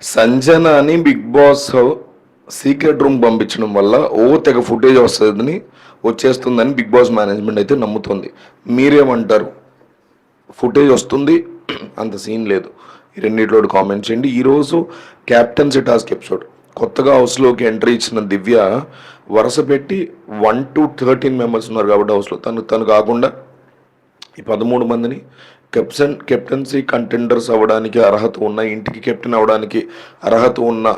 సంజనాని Bigg Boss secret room పంపించడం వల్ల ఓ తెగ ఫుటేజ్ వస్తుందని వచ్చేస్తుందని బిగ్ బాస్ మేనేజ్మెంట్ అయితే నమ్ముతుంది. మీరేమంటారు? ఫుటేజ్ వస్తుంది అంత సీన్ లేదు. ఈ రెండిట్లో కామెంట్ చేయండి. ఈరోజు క్యాప్టెన్సీ టాస్క్ ఎపిసోడ్ కొత్తగా హౌస్లోకి ఎంట్రీ ఇచ్చిన దివ్య వరుస పెట్టి వన్ టు థర్టీన్ మెంబర్స్ ఉన్నారు కాబట్టి హౌస్లో తను తను కాకుండా ఈ పదమూడు మందిని కెప్టెన్ కెప్టెన్సీ కంటెండర్స్ అవ్వడానికి అర్హత ఉన్న ఇంటికి కెప్టెన్ అవ్వడానికి అర్హత ఉన్న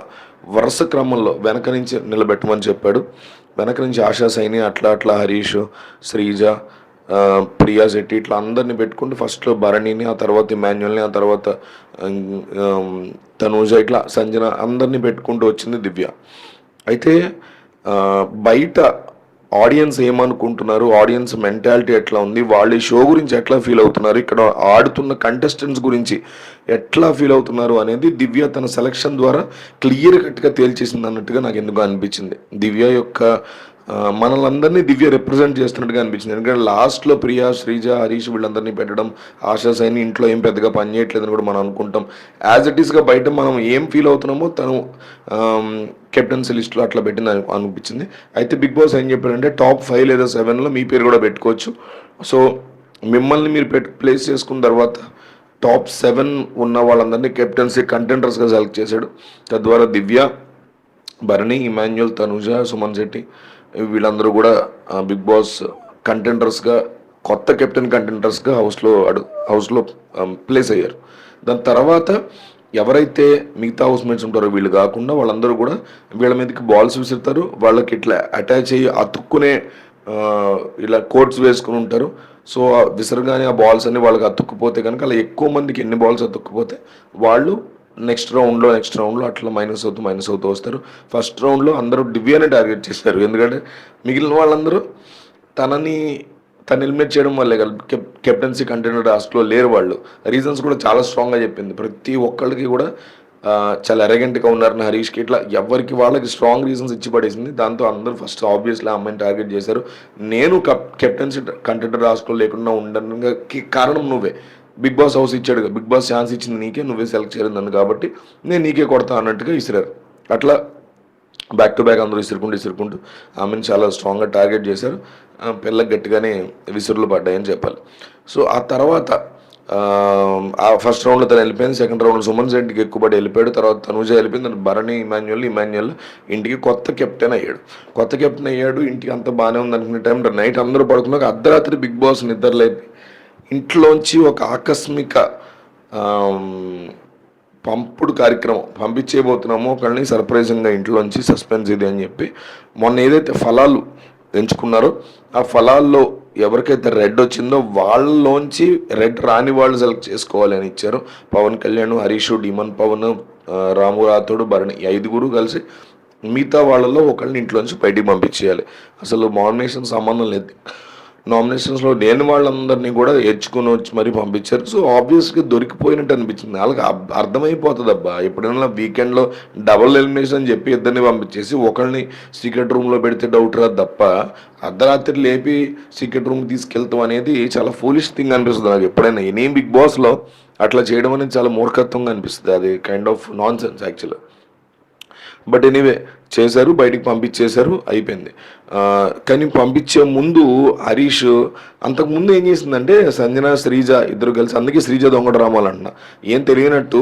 వరుస క్రమంలో వెనక నుంచి నిలబెట్టమని చెప్పాడు. వెనక నుంచి ఆశా సైని అట్లా అట్లా హరీష్ శ్రీజ ప్రియా శెట్టి ఇట్లా అందరిని పెట్టుకుంటూ ఫస్ట్లో భరణిని ఆ తర్వాత ఇమాన్యుల్ని ఆ తర్వాత తనూజ ఇట్లా సంజన అందరినీ పెట్టుకుంటూ వచ్చింది దివ్య. అయితే బయట ఆడియన్స్ ఏమనుకుంటున్నారు? ఆడియన్స్ మెంటాలిటీ ఎట్లా ఉంది? వాళ్ళ ఈ షో గురించి ఎట్లా ఫీల్ అవుతున్నారు? ఇక్కడ ఆడుతున్న కంటెస్టెంట్స్ గురించి ఎట్లా ఫీల్ అవుతున్నారు అనేది దివ్య తన సెలక్షన్ ద్వారా క్లియర్ కట్గా తేల్చేసింది అన్నట్టుగా నాకు ఎందుకు అనిపించింది. దివ్య యొక్క మనలందరినీ దివ్య రిప్రజెంట్ చేస్తున్నట్టుగా అనిపించింది. ఎందుకంటే లాస్ట్లో ప్రియా శ్రీజ హరీష్ వీళ్ళందరినీ పెట్టడం ఆశా సైని ఇంట్లో ఏం పెద్దగా పని చేయట్లేదని కూడా మనం అనుకుంటాం. యాజ్ ఇట్ ఈస్గా బయట మనం ఏం ఫీల్ అవుతున్నామో తను కెప్టెన్సీ లిస్ట్లో అట్లా పెట్టింది అనిపించింది. అయితే బిగ్ బాస్ ఏం చెప్పారంటే టాప్ ఫైవ్ లేదా సెవెన్లో మీ పేరు కూడా పెట్టుకోవచ్చు. సో మిమ్మల్ని మీరు పెట్ ప్లేస్ చేసుకున్న తర్వాత టాప్ సెవెన్ ఉన్న వాళ్ళందరినీ కెప్టెన్సీ కంటెండర్స్గా సెలెక్ట్ చేశాడు. తద్వారా దివ్య భరణి ఇమాన్యుల్ తనుజ సుమన్ శెట్టి వీళ్ళందరూ కూడా బిగ్ బాస్ కంటెండర్స్గా కొత్త కెప్టెన్ కంటెండర్స్గా హౌస్లో అడు హౌస్లో ప్లేస్ అయ్యారు. దాని తర్వాత ఎవరైతే మిగతా హౌస్ మేట్స్ ఉంటారో వీళ్ళు కాకుండా వాళ్ళందరూ కూడా వీళ్ళ మీదకి బాల్స్ విసురుతారు. వాళ్ళకి ఇట్లా అటాచ్ అయ్యి అతుక్కునే ఇలా కోట్స్ వేసుకుని ఉంటారు. సో ఆ విసరగానే ఆ బాల్స్ అన్ని వాళ్ళకి అతుక్కుపోతే కనుక అలా ఎక్కువ మందికి ఎన్ని బాల్స్ అతుక్కుపోతే వాళ్ళు నెక్స్ట్ రౌండ్లో నెక్స్ట్ రౌండ్లో అట్లా మైనస్ అవుతూ మైనస్ అవుతూ వస్తారు. ఫస్ట్ రౌండ్లో అందరూ దివ్యానే టార్గెట్ చేశారు. ఎందుకంటే మిగిలిన వాళ్ళందరూ తనని తను ఎలిమినేట్ చేయడం వల్లే కదా కెప్టెన్సీ కంటెండర్ లాస్ట్లో లేరు వాళ్ళు. రీజన్స్ కూడా చాలా స్ట్రాంగ్గా చెప్పింది. ప్రతి ఒక్కళ్ళకి కూడా చాలా ఎరగెంట్గా ఉన్నారని హరీష్కి ఇట్లా ఎవరికి వాళ్ళకి స్ట్రాంగ్ రీజన్స్ ఇచ్చి పడేసింది. దాంతో అందరూ ఫస్ట్ ఆబ్వియస్లీ అమ్మాయిని టార్గెట్ చేశారు. నేను కప్ కెప్టెన్సీ కంటెండర్ టాస్క్లో లేకుండా ఉండడానికి కారణం నువ్వే. బిగ్ బాస్ హౌస్ ఇచ్చాడు బిగ్ బాస్ ఛాన్స్ ఇచ్చింది నీకే నువ్వే సెలెక్ట్ చేయలేదు నన్ను కాబట్టి నేను నీకే కొడతా అన్నట్టుగా ఇసిరారు. అట్లా బ్యాక్ టు బ్యాక్ అందరూ ఇసురుకుంటూ ఇసురుకుంటూ ఆమెను చాలా స్ట్రాంగ్గా టార్గెట్ చేశారు. పిల్లకి గట్టిగానే విసురులు పడ్డాయని చెప్పాలి. సో ఆ తర్వాత ఆ, ఆ ఫస్ట్ రౌండ్లో తను వెళ్ళిపోయింది సెకండ్ రౌండ్ సుమన్ శెట్టికి ఎక్కువబడి వెళ్ళిపోయాడు తర్వాత తనుజ వెళ్ళిపోయింది తను భరణి ఇమాన్యుల్ ఇమాన్యుల్ ఇంటికి కొత్త కెప్టెన్ అయ్యాడు. కొత్త కెప్టెన్ అయ్యాడు ఇంటికి అంత బాగానే ఉంది అనుకునే టైం నైట్ అందరూ పడుకున్నాక అర్ధరాత్రి బిగ్ బాస్ నిద్రలేపి ఇంట్లోంచి ఒక ఆకస్మిక పంపుడు కార్యక్రమం పంపించేయబోతున్నామో ఒకళ్ళని సర్ప్రైజింగ్గా ఇంట్లోంచి సస్పెన్స్ ఇది అని చెప్పి మొన్న ఏదైతే ఫలాలు ఎంచుకున్నారో ఆ ఫలాల్లో ఎవరికైతే రెడ్ వచ్చిందో వాళ్ళలోంచి రెడ్ రాని వాళ్ళు సెలెక్ట్ చేసుకోవాలి అని ఇచ్చారు. పవన్ కళ్యాణ్ హరీష్ డిమన్ పవన్ రాము రాథోడు భరణి ఐదుగురు కలిసి మిగతా వాళ్ళలో ఒకళ్ళని ఇంట్లోంచి బయటికి పంపించేయాలి. అసలు మామినేషన్ సంబంధం లేదు. నామినేషన్స్లో లేని వాళ్ళందరినీ కూడా ఎచ్చుకొని వచ్చి మరీ పంపించారు. సో ఆబ్వియస్గా దొరికిపోయినట్టు అనిపించింది. వాళ్ళకి అర్థమైపోతుంది అబ్బా ఎప్పుడైనా వీకెండ్లో డబుల్ ఎలిమినేషన్ అని చెప్పి ఇద్దరిని పంపించేసి ఒకరిని సీక్రెట్ రూమ్లో పెడితే డౌట్ రాదు తప్ప అర్ధరాత్రి లేపి సీక్రెట్ రూమ్ తీసుకెళ్తాం అనేది చాలా ఫూలిష్ థింగ్ అనిపిస్తుంది నాకు ఎప్పుడైనా. ఎనీ బిగ్ బాస్లో అట్లా చేయడం అనేది చాలా మూర్ఖత్వంగా అనిపిస్తుంది. అది కైండ్ ఆఫ్ నాన్ సెన్స్ యాక్చువల్గా బట్ ఎనీవే చేశారు బయటికి పంపించేశారు అయిపోయింది. కానీ పంపించే ముందు హరీష్ అంతకుముందు ఏం చేసిందంటే సంజన శ్రీజ ఇద్దరు కలిసి అందుకే శ్రీజ దొంగ డ్రామాలు ఏం తెలియనట్టు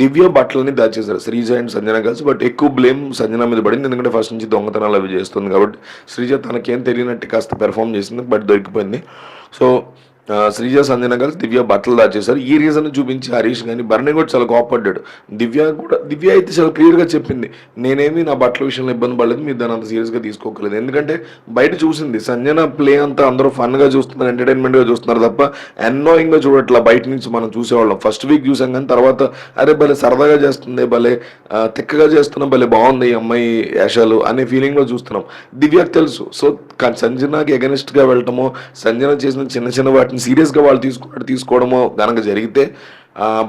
దివ్య బట్టలని దాచేశారు శ్రీజ అండ్ సంజన కలిసి బట్ ఎక్కువ బ్లేమ్ సంజన మీద పడింది. ఎందుకంటే ఫస్ట్ నుంచి దొంగతనాలు అవి చేస్తుంది కాబట్టి శ్రీజ తనకేం తెలియనట్టు కాస్త పెర్ఫామ్ చేసింది బట్ దొరికిపోయింది. సో శ్రీజ సంజన కలిసి దివ్య బట్టలు దాచేశారు. ఈ రీజన్ చూపించి హరీష్ కానీ భరణి కూడా చాలా కోపడ్డాడు దివ్య కూడా దివ్య అయితే చాలా క్లియర్గా చెప్పింది నేనేమి నా బట్టల విషయంలో ఇబ్బంది పడలేదు మీరు దాన్ని అంత సీరియస్గా తీసుకోకలేదు. ఎందుకంటే బయట చూసింది సంజన ప్లే అంతా అందరూ ఫన్గా చూస్తున్నారు ఎంటర్టైన్మెంట్గా చూస్తున్నారు తప్ప అన్నోయింగ్గా చూడట్లా బయట నుంచి మనం చూసేవాళ్ళం. ఫస్ట్ వీక్ చూసాం కానీ తర్వాత అరే భలే సరదాగా చేస్తుంది భలే తిక్కగా చేస్తున్నాం భలే బాగుంది ఈ అమ్మాయి యాషాలు అనే ఫీలింగ్లో చూస్తున్నాం. దివ్యకు తెలుసు సో సంజనాకి సంజనకి ఎగనిస్ట్గా వెళ్ళటమో సంజన చేసిన చిన్న చిన్న వాటి వాటిని సీరియస్గా వాళ్ళు తీసుకున్నట్టు తీసుకోవడమో కనుక జరిగితే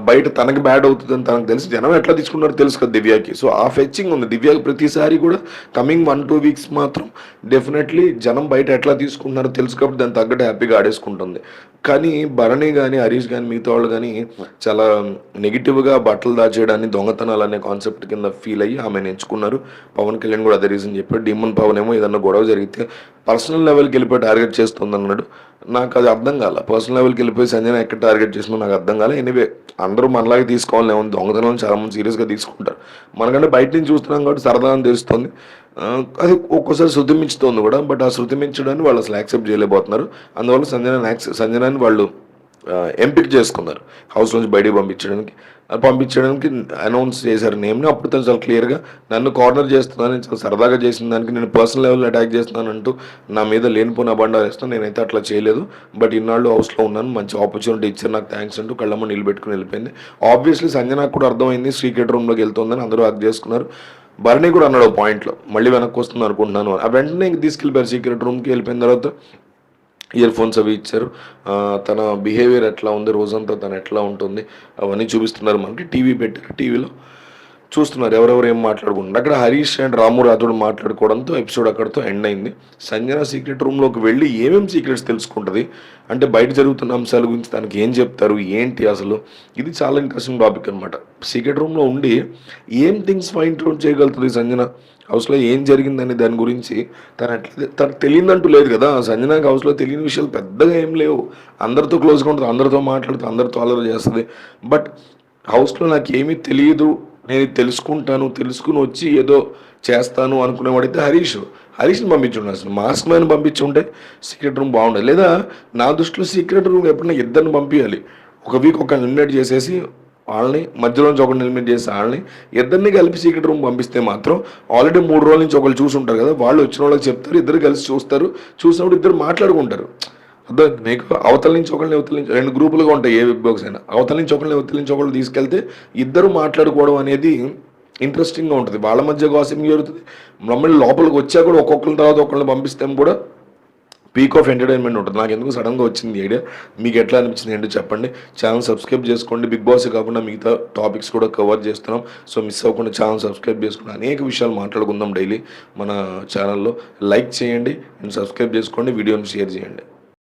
బయట తనకి బ్యాడ్ అవుతుందని తనకు తెలుసు జనం ఎట్లా తీసుకున్నారో తెలుసు కదా దివ్యాకి. సో ఆ ఫెచ్చింగ్ ఉంది. దివ్యాకి ప్రతిసారి కూడా కమింగ్ వన్ టూ వీక్స్ మాత్రం డెఫినెట్లీ జనం బయట ఎట్లా తీసుకుంటున్నారో తెలుసు కాబట్టి దాని తగ్గట్టు హ్యాపీగా ఆడేసుకుంటుంది. కానీ భరణి కానీ హరీష్ కానీ మిగతా వాళ్ళు కానీ చాలా నెగిటివ్గా బట్టలు దాచేయడాన్ని దొంగతనాలు అనే కాన్సెప్ట్ కింద ఫీల్ అయ్యి ఆమెను ఎంచుకున్నారు. పవన్ కళ్యాణ్ కూడా అదే రీజన్ చెప్పాడు. డిమన్ పవన్ ఏమో ఏదన్నా గొడవ జరిగితే పర్సనల్ లెవెల్కి వెళ్ళిపోయి టార్గెట్ చేస్తుంది అన్నాడు నాకు అది అర్థం కాల. పర్సనల్ లెవెల్కి వెళ్ళిపోయి సంజయ్ ఎక్కడ టార్గెట్ చేసినా నాకు అర్థం కాలే. ఎనీవే అందరూ మనలాగే తీసుకోవాలి. ఏముంది దొంగతనం చాలా మంది సీరియస్గా తీసుకుంటారు. మనకంటే బయట నుంచి చూస్తున్నాం కాబట్టి సరదా అని తెలుస్తుంది అది ఒక్కోసారి శృతి మించుతోంది కూడా. బట్ ఆ శృతి మించడాన్ని వాళ్ళు అసలు యాక్సెప్ట్ చేయలేకపోతున్నారు. అందువల్ల సంజనాన్ని యాక్సె సంజనాన్ని వాళ్ళు ఎంపిక చేసుకున్నారు. హౌస్ నుంచి బయటికి పంపించడానికి అది పంపించడానికి అనౌన్స్ చేశారు నేమ్ని. అప్పుడు తను చాలా క్లియర్గా నన్ను కార్నర్ చేస్తున్నాను చాలా సరదాగా చేసిన దానికి నేను పర్సనల్ లెవెల్ అటాక్ చేస్తున్నానంటూ నా మీద లేనిపోయిన అబండాలు వేస్తాను నేనైతే అట్లా చేయలేదు. బట్ ఇన్నాళ్ళు హౌస్లో ఉన్నాను. మంచి ఆపర్చునిటీ ఇచ్చారు. నాకు థ్యాంక్స్ అంటూ కళ్ళమ్మ నిలబెట్టుకుని వెళ్ళిపోయింది. ఆబ్వియస్లీ సంజనాకు కూడా అర్థమైంది. సీక్రెట్ రూమ్లోకి వెళ్తుందని అందరూ అర్థం చేసుకున్నారు. భరణి కూడా అన్నాడు పాయింట్లో మళ్ళీ వెనక్కి వస్తుంది అనుకుంటున్నాను ఆ వెంటనే ఇంక తీసుకెళ్ళిపోయారు సీక్రెట్ రూమ్కి వెళ్ళిపోయిన తర్వాత ఇయర్ ఫోన్స్ అవి ఇచ్చారు. తన బిహేవియర్ ఎట్లా ఉంది రోజంతా తను ఎట్లా ఉంటుంది అవన్నీ చూపిస్తున్నారు. మనకి టీవీ పెట్టారు టీవీలో. చూస్తున్నారు. ఎవరెవరు ఏం మాట్లాడుకుంటున్నారు? అక్కడ హరీష్ అండ్ రాము రాథోడ్ మాట్లాడుకోవడంతో ఎపిసోడ్ అక్కడితో ఎండ్ అయింది. సంజన సీక్రెట్ రూమ్లోకి వెళ్ళి ఏమేమి సీక్రెట్స్ తెలుసుకుంటుంది? అంటే బయట జరుగుతున్న అంశాల గురించి తనకి ఏం చెప్తారు? ఏంటి అసలు? ఇది చాలా ఇంట్రెస్టింగ్ టాపిక్ అనమాట సీక్రెట్ రూమ్లో ఉండి ఏం థింగ్స్ ఫైండ్ అవుట్ చేయగలుగుతుంది సంజన? హౌస్లో ఏం జరిగిందని దాని గురించి తను అట్లా తనకు తెలియదంటూ లేదు కదా? సంజనాకి హౌస్లో తెలియని విషయాలు పెద్దగా ఏం లేవు. అందరితో క్లోజ్గా ఉంటుంది. అందరితో మాట్లాడుతూ అందరితో అలర్ చేస్తుంది. బట్ హౌస్లో నాకు ఏమీ తెలియదు. నేను తెలుసుకుంటాను తెలుసుకుని వచ్చి ఏదో చేస్తాను అనుకునేవాడైతే హరీష్. హరీష్ని పంపించుండే అసలు. మాస్క్ మ్యాన్ పంపించుంటే సీక్రెట్ రూమ్ బాగుండేది. లేదా నా దృష్టిలో సీక్రెట్ రూమ్ ఎప్పుడైనా ఇద్దరిని పంపించాలి ఒక వీక్ ఒక ఎలిమినేట్ చేసేసి వాళ్ళని మధ్యలోంచి ఒకరిని ఎలిమినేట్ చేసి వాళ్ళని ఇద్దరిని కలిపి సీక్రెట్ రూమ్ పంపిస్తే మాత్రం ఆల్రెడీ మూడు రోజుల నుంచి ఒకరు చూసి ఉంటారు కదా. వాళ్ళు వచ్చిన వాళ్ళకి చెప్తారు ఇద్దరు కలిసి చూస్తారు. చూసినప్పుడు ఇద్దరు మాట్లాడుకుంటారు. అర్థం నీకు అవతల నుంచి ఒకరిని అవతల నుంచి రెండు గ్రూపులుగా ఉంటాయి ఏ బిగ్ బాక్స్ అయినా. అవతల నుంచి ఒకరిని అవతల నుంచి ఒకళ్ళు తీసుకెళ్తే ఇద్దరు మాట్లాడుకోవడం అనేది ఇంట్రెస్టింగ్గా ఉంటుంది. వాళ్ళ మధ్య గాసింగ్ జరుగుతుంది. మమ్మల్ని లోపలికి వచ్చా కూడా ఒక్కొక్కరి తర్వాత ఒకళ్ళని పంపిస్తే కూడా పీక్ ఆఫ్ ఎంటర్టైన్మెంట్ ఉంటుంది. నాకు ఎందుకు సడన్గా వచ్చింది ఐడియా మీకు ఎట్లా అనిపించింది ఏంటో చెప్పండి. ఛానల్ సబ్స్క్రైబ్ చేసుకోండి. బిగ్ బాస్ కాకుండా మిగతా టాపిక్స్ కూడా కవర్ చేస్తున్నాం. సో మిస్ అవ్వకుండా ఛానల్ సబ్స్క్రైబ్ చేసుకుని అనేక విషయాలు మాట్లాడుకుందాం డైలీ మన ఛానల్లో లైక్ చేయండి అండ్ సబ్స్క్రైబ్ చేసుకోండి. వీడియోని షేర్ చేయండి.